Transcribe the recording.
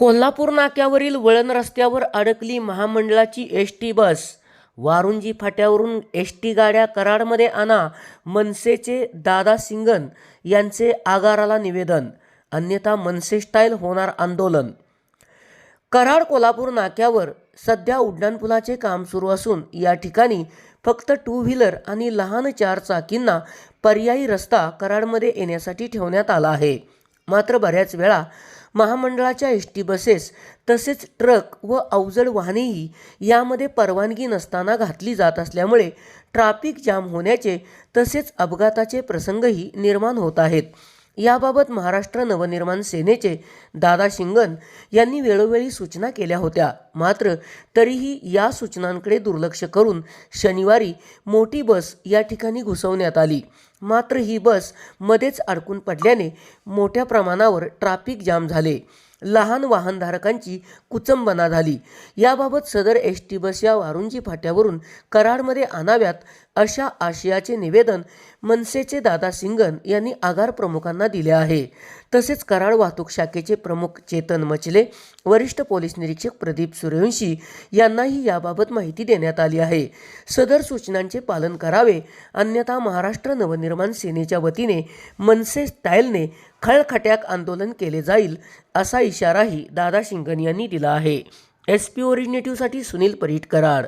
कोल्हापूर नाक्यावरील वळण रस्त्यावर अडकली महामंडळाची एस टी बस. वारुंजी फाट्यावरून एस टी गाड्या कराडमध्ये आणा मनसेचे दादा सिंगन यांचे आगाराला निवेदन. अन्यथा मनसे स्टाईल होणार आंदोलन. कराड कोल्हापूर नाक्यावर सध्या उड्डाणपुलाचे काम सुरू असून या ठिकाणी फक्त टू व्हीलर आणि लहान चार चाकींना पर्यायी रस्ता कराडमध्ये येण्यासाठी ठेवण्यात आला आहे. मात्र बऱ्याच वेळा महामंडळाच्या एस टी बसेस तसेच ट्रक व अवजड वाहनेही यामध्ये परवानगी नसताना घातली जात असल्यामुळे ट्राफिक जाम होण्याचे तसेच अपघाताचे प्रसंगही निर्माण होत आहेत. याबाबत महाराष्ट्र नवनिर्माण सेनेचे दादा शिंगण यांनी वेळोवेळी सूचना केल्या होत्या. मात्र तरीही या सूचनांकडे दुर्लक्ष करून शनिवारी मोठी बस या ठिकाणी घुसवण्यात आली. मात्र ही बस मध्येच अडकून पडल्याने मोठ्या प्रमाणावर ट्राफिक जाम झाले. लहान वाहनधारकांची कुचंबना झाली. याबाबत सदर एस टी बस या वारुंजी फाट्यावरून कराडमध्ये आणाव्यात अशा आशयाचे निवेदन मनसेचे दादा सिंगन यांनी आगार प्रमुखांना दिले आहे. तसेच कराड वाहतूक शाखेचे प्रमुख चेतन मचले वरिष्ठ पोलीस निरीक्षक प्रदीप सूर्यवंशी यांनाही याबाबत माहिती देण्यात आली आहे. सदर सूचनांचे पालन करावे अन्यथा महाराष्ट्र नवनिर्माण सेनेच्या वतीने मनसे स्टाईलने खळखट्याक आंदोलन केले जाईल असा इशाराही दादा शिंगण यांनी दिला आहे. एस पी ओरिजिनेटिव्हसाठी सुनील परीट कराड.